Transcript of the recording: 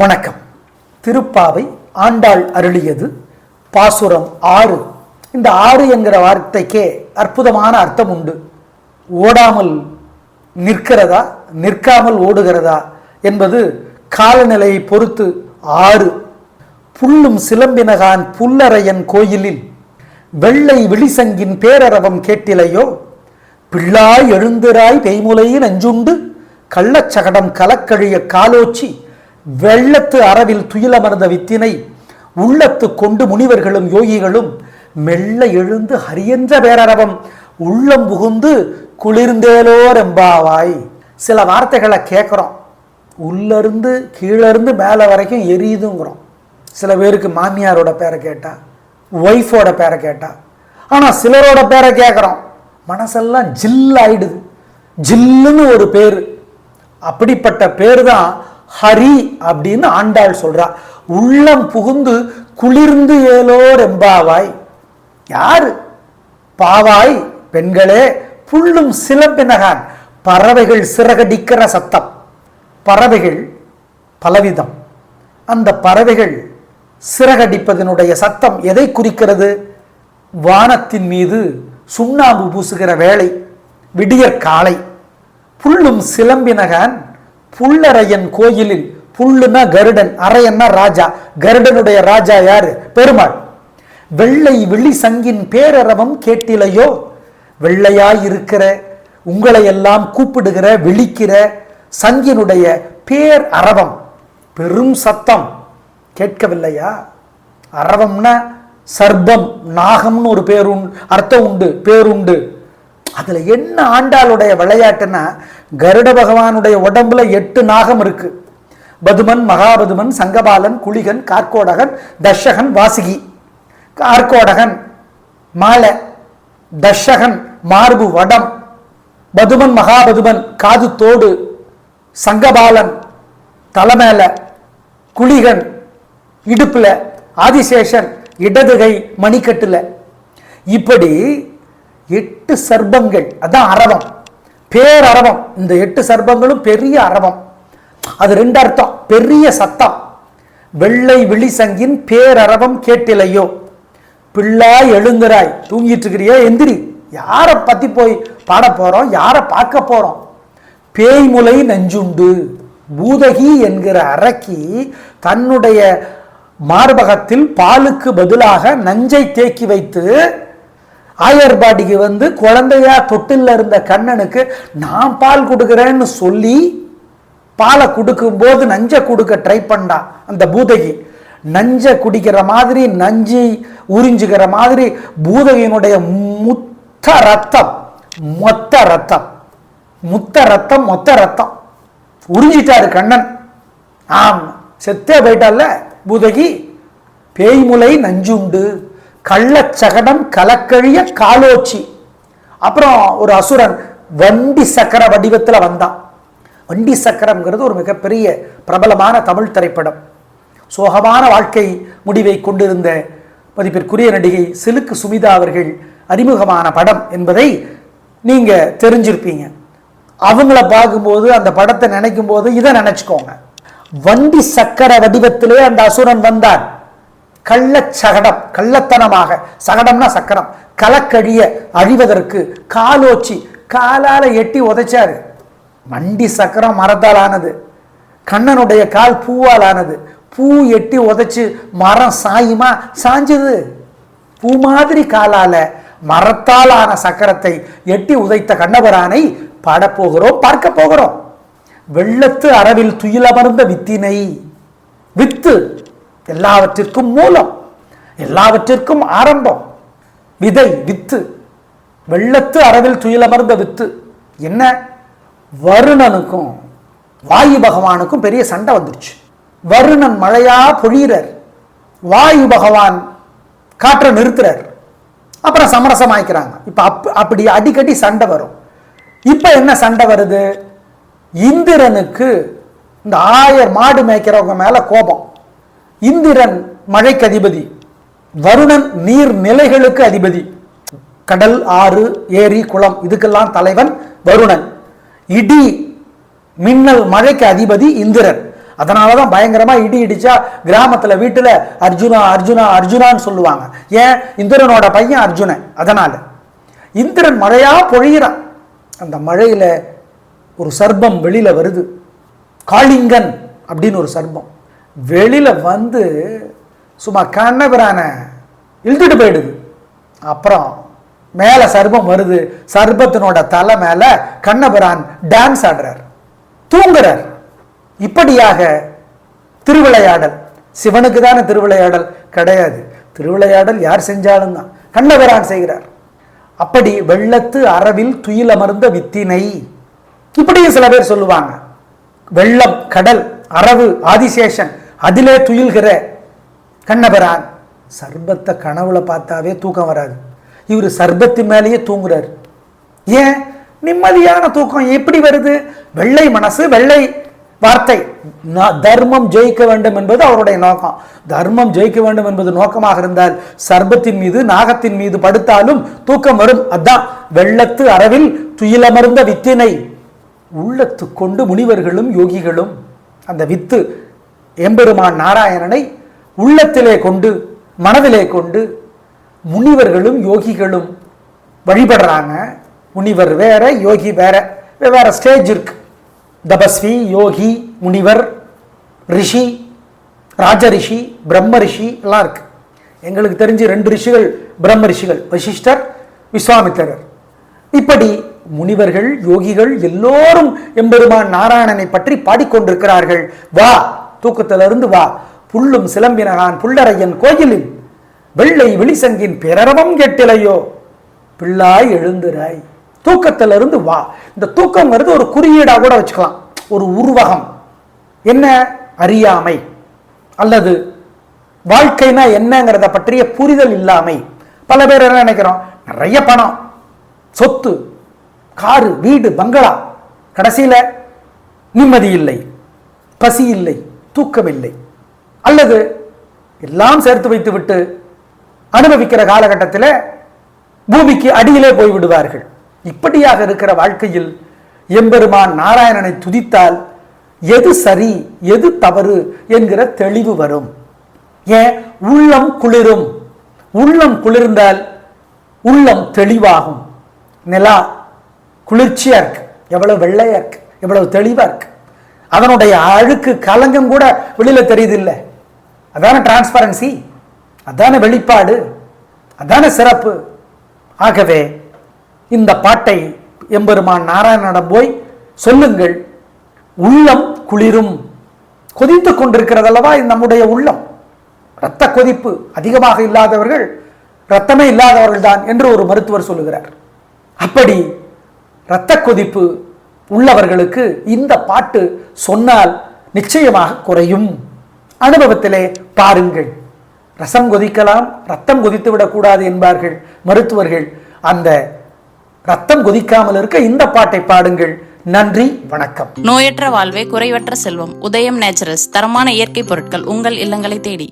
வணக்கம். திருப்பாவை ஆண்டாள் அருளியது பாசுரம் ஆறு. இந்த ஆறு என்கிற வார்த்தைக்கே அற்புதமான அர்த்தம் உண்டு. ஓடாமல் நிற்கிறதா நிற்காமல் ஓடுகிறதா என்பது காலநிலையை பொறுத்து ஆறு. புல்லும் சிலம்பினகான் புல்லறையன் கோயிலில் வெள்ளை விழிசங்கின் பேரரவம் கேட்டிலையோ? பிள்ளாய் எழுந்திராய் பெய்முலையின் அஞ்சுண்டு கள்ளச்சகடம் கலக்கழிய காலோச்சி வெள்ளத்து அறவில் துயிலமர்ந்த வித்தினை உள்ளத்து கொண்டு முனிவர்களும் யோகிகளும் மெல்ல எழுந்து ஹரியன்ற பேரரவம் உள்ளம் புகுந்து குளிர்ந்தேலோ ரெம்பாவாய் சில வார்த்தைகளை கேட்குறோம். உள்ளிருந்து கீழேருந்து மேலே வரைக்கும் எரியுதுங்கிறோம். சில பேருக்கு மாமியாரோட பேரை கேட்டா ஒய்ஃபோட பேரை கேட்டா. ஆனால் சிலரோட பேரை கேட்குறோம். மனசெல்லாம் ஜில் ஆயிடுது ஜில்லுன்னு ஒரு பேர். அப்படிப்பட்ட பேர் தான் ஹரி அப்படின்னு ஆண்டாள் சொல்றா. உள்ளம் புகுந்து குளிர்ந்து ஏலோர் எம்பாவாய். யாரு? பாவாய் பெண்களே புல்லும் சிலம்பினகான். பறவைகள் சிறகடிக்கிற சத்தம். பறவைகள் பலவிதம். அந்த பறவைகள் சிறகடிப்பதனுடைய சத்தம் எதை குறிக்கிறது? வானத்தின் மீது சுண்ணாம்பு பூசுகிற வேலை விடியற் காலை. புல்லும் சிலம்பினகான் புல்லறையன் கோயிலில் புல்லுனா கருடன் அரையன்னா ராஜா. கருடனுடைய ராஜா யாரு? பெருமாள். வெள்ளை விழி சங்கின் பேரரவம் கேட்டிலையோ? வெள்ளையாயிருக்கிற உங்களை எல்லாம் கூப்பிடுகிற விழிக்கிற சங்கினுடைய பேர் அரவம். பெரும் சத்தம். கேட்கவில்லையா? அரவம்னா சர்பம் நாகம்னு ஒரு பேரு அர்த்தம் உண்டு பேருண்டு. அதில் என்ன ஆண்டாளுடைய விளையாட்டுன்னா கருட பகவானுடைய உடம்புல எட்டு நாகம் இருக்கு. பதுமன் மகாபதுமன் சங்கபாலன் குளிகன் கார்கோடகன் தர்ஷகன் வாசுகி. கார்கோடகன் மாலை. தர்ஷகன் மார்பு வடம். பதுமன் மகாபதுமன் காது தோடு. சங்கபாலன் தலைமையில குளிகன் இடுப்பில். ஆதிசேஷன் இடதுகை மணிக்கட்டில். இப்படி எட்டு சர்பங்கள் அதான் அரவம். பேரரவம் இந்த எட்டு சர்பங்களும் பெரிய அரவம். அது ரெண்டு அர்த்தம். பெரிய சத்தம். வெள்ளை விழிசங்கின் பேரரவம் கேட்டிலையோ. பிள்ளாய் எழுந்துராய் தூங்கிட்டு இருக்கிறியோ எந்திரி. யாரை பத்தி போய் பாட போறோம்? யாரை பார்க்க போறோம்? பேய்முலை நஞ்சுண்டு. பூதகி என்கிற அரக்கி தன்னுடைய மார்பகத்தில் பாலுக்கு பதிலாக நஞ்சை தேக்கி வைத்து ஆயர்பாடிக்கு வந்து குழந்தையா தொட்டில் இருந்த கண்ணனுக்கு நான் பால் கொடுக்குறேன்னு சொல்லி பாலை கொடுக்கும்போது நஞ்சை கொடுக்க ட்ரை பண்ணா அந்த பூதகி. நஞ்சை குடிக்கிற மாதிரி நஞ்சு உறிஞ்சுக்கிற மாதிரி பூதகியினுடைய முத்த ரத்தம் மொத்த ரத்தம் முத்த ரத்தம் மொத்த ரத்தம். உறிஞ்சிட்டாரு கண்ணன். ஆம் செத்தே போயிட்டால பூதகி? பேய்முலை நஞ்சுண்டு. கள்ளச்சகடம் கலக்கழிய காலோச்சி. அப்புறம் ஒரு அசுரன் வண்டி சக்கர வடிவத்தில் வந்தான். வண்டி சக்கரம்ங்கிறது ஒரு மிகப்பெரிய பிரபலமான தமிழ் திரைப்படம். சோகமான வாழ்க்கை முடிவை கொண்டிருந்த மதிப்பிற்குரிய நடிகை சிலுக்கு சுமிதா அவர்கள் அறிமுகமான படம் என்பதை நீங்கள் தெரிஞ்சிருப்பீங்க. அவங்கள பார்க்கும்போது அந்த படத்தை நினைக்கும் போது இதை நினச்சிக்கோங்க. வண்டி சக்கர வடிவத்திலே அந்த அசுரன் வந்தான். கள்ளச்சகடம் கள்ளத்தனமாக. சகடம்னா சக்கரம். கலக்கழிய அழிவதற்கு காலோச்சி. காலால் எட்டி உதைச்சாரு. வண்டி சக்கரம் மரத்தால் ஆனது. கண்ணனுடைய கால் பூவால் ஆனது. பூ எட்டி உதைச்சி மரம் சாயுமா? சாஞ்சது. பூ மாதிரி காலால் மரத்தால் ஆன சக்கரத்தை எட்டி உதைத்த கண்ணபரானை பாடப்போகிறோம் பார்க்க போகிறோம். வெள்ளத்து அறவில் துயிலமர்ந்த வித்தினை. வித்து. எல்லாவற்றிற்கும் மூலம் எல்லாவற்றிற்கும் ஆரம்பம் விதை வித்து வெள்ளத்து அரவில் துயிலமர்ந்த வித்து. என்ன? வருணனுக்கும் வாயு பகவானுக்கும் பெரிய சண்டை வந்துருச்சு. வருணன் மழையா பொழியிறார். வாயு பகவான் காற்றை நிறுத்துறார். அப்புறம் சமரசமாய்க்கிறாங்க. இப்ப அப் அப்படி அடிக்கடி சண்டை வரும். இப்ப என்ன சண்டை வருது? இந்திரனுக்கு இந்த ஆயர் மாடு மேய்க்கிறவங்க மேல கோபம். இந்திரன் மழைக்கு அதிபதி வருணன் நீர் நிலைகளுக்கு அதிபதி. கடல் ஆறு ஏரி குளம் இதுக்கெல்லாம் தலைவன் வருணன். இடி மின்னல் மழைக்கு அதிபதி இந்திரன். அதனால தான் பயங்கரமாக இடி இடிச்சா கிராமத்தில் வீட்டில் அர்ஜுனா அர்ஜுனா அர்ஜுனான்னு சொல்லுவாங்க. ஏன்? இந்திரனோட பையன் அர்ஜுனன். அதனால் இந்திரன் மழையாக பொழிகிறான் அந்த மழையில் ஒரு சர்பம் வெளியில் வருது. காளிங்கன் அப்படின்னு ஒரு சர்பம் வெளியில் வந்து சும்மா கண்ணபிரான இழுத்துட்டு போயிடுது. அப்புறம் மேலே சர்பம் வருது. சர்பத்தினோட தலை மேலே கண்ணபிரான் டான்ஸ் ஆடுறார். தூங்குறார். இப்படியாக திருவிளையாடல். சிவனுக்கு தானே திருவிளையாடல்? கிடையாது. திருவிளையாடல் யார் செஞ்சாலும் தான். கண்ணபிரான் செய்கிறார். அப்படி வெள்ளத்து அரவில் துயிலமர்ந்த வித்தினை. இப்படியும் சில பேர் சொல்லுவாங்க. வெள்ளம் கடல் அரவு ஆதிசேஷன். அதிலே துயில்கிற கண்ணபரான் சர்பத்தை கனவுல பார்த்தாவே தூக்கம் வராது. இவர் சர்பத்தின் மேலேயே தூங்குறாரு. ஏன்? நிம்மதியான தூக்கம். எப்படி வருது? வெள்ளை மனசு வெள்ளை வார்த்தை. நான் தர்மம் ஜெயிக்க வேண்டும் என்பது அவருடைய நோக்கம். தர்மம் ஜெயிக்க வேண்டும் என்பது நோக்கமாக இருந்தால் சர்பத்தின் மீது நாகத்தின் மீது படுத்தாலும் தூக்கம் வரும். அதான் வெள்ளத்து அரவில் துயிலமர்ந்த வித்தினை. உள்ளத்து கொண்டு முனிவர்களும் யோகிகளும் அந்த வித்து எம்பெருமான் நாராயணனை உள்ளத்திலே கொண்டு மனதிலே கொண்டு முனிவர்களும் யோகிகளும் வழிபடுறாங்க. முனிவர் வேற யோகி வேற. வேற ஸ்டேஜ் இருக்கு. தபஸ்வி யோகி முனிவர் ரிஷி ராஜரிஷி பிரம்ம ரிஷி எல்லாம் இருக்கு. எங்களுக்கு தெரிஞ்சு ரெண்டு ரிஷிகள் பிரம்ம ரிஷிகள் வசிஷ்டர் விஸ்வாமித்திரர். இப்படி முனிவர்கள் யோகிகள் எல்லோரும் எம்பெருமான் நாராயணனை பற்றி பாடிக்கொண்டிருக்கிறார்கள். வா தூக்கத்திலிருந்து வா. புல்லும் சிலம்பினகான் புல்லறையன் கோயிலில் வெள்ளை விழிசங்கின் பிறரவம் கெட்டிலையோ. பிள்ளாய் எழுந்துராய். தூக்கத்திலிருந்து வா. இந்த தூக்கங்கிறது ஒரு குறியீடா கூட வச்சுக்கலாம். ஒரு உருவகம். என்ன? அறியாமை. அல்லது வாழ்க்கைனா என்னங்கிறத பற்றிய புரிதல் இல்லாமை. பல பேர் என்ன நினைக்கிறோம்? நிறைய பணம் சொத்து காரு வீடு பங்களா. கடைசியில் நிம்மதி இல்லை பசி இல்லை. தூக்கமில்லை. அல்லது எல்லாம் சேர்த்து வைத்துவிட்டு அனுபவிக்கிற காலகட்டத்தில் பூமிக்கு அடியிலே போய் விடுவார்கள். இப்படியாக இருக்கிற வாழ்க்கையில் எம்பெருமான் நாராயணனை துதித்தால் எது சரி எது தவறு என்கிற தெளிவு வரும். ஏன்? உள்ளம் குளிரும். உள்ளம் குளிர்ந்தால் உள்ளம் தெளிவாகும். நிலா குளிர்ச்சியா இருக்கு. எவ்வளவு வெள்ளையா இருக்கு. எவ்வளவு தெளிவா இருக்கு. அதனுடைய அழுக்கு கலங்கம் கூட வெளியில தெரியுது இல்லை அதான டிரான்ஸ்பரன்சி அதான வெளிப்பாடு அதான சிறப்பு. ஆகவே இந்த பாட்டை எம்பெருமான் நாராயணனிடம் போய் சொல்லுங்கள். உள்ளம் குளிரும். கொதித்து கொண்டிருக்கிறதல்லவா நம்முடைய உள்ளம்? இரத்த கொதிப்பு அதிகமாக இல்லாதவர்கள் இரத்தமே இல்லாதவர்கள் தான் என்று ஒரு மருத்துவர் சொல்லுகிறார். அப்படி இரத்த கொதிப்பு உள்ளவர்களுக்கு இந்த பாட்டு சொன்னால் நிச்சயமாக குறையும். அனுபவத்திலே பாருங்கள். ரசம் கொதிக்கலாம் ரத்தம் கொதித்து விடக்கூடாது என்பார்கள் மருத்துவர்கள். அந்த ரத்தம் கொதிக்காமல் இருக்க இந்த பாட்டை பாடுங்கள். நன்றி வணக்கம். நோயற்ற வாழ்வே குறைவற்ற செல்வம். உதயம் நேச்சுரல்ஸ் தரமான இயற்கை பொருட்கள் உங்கள் இல்லங்களை தேடி.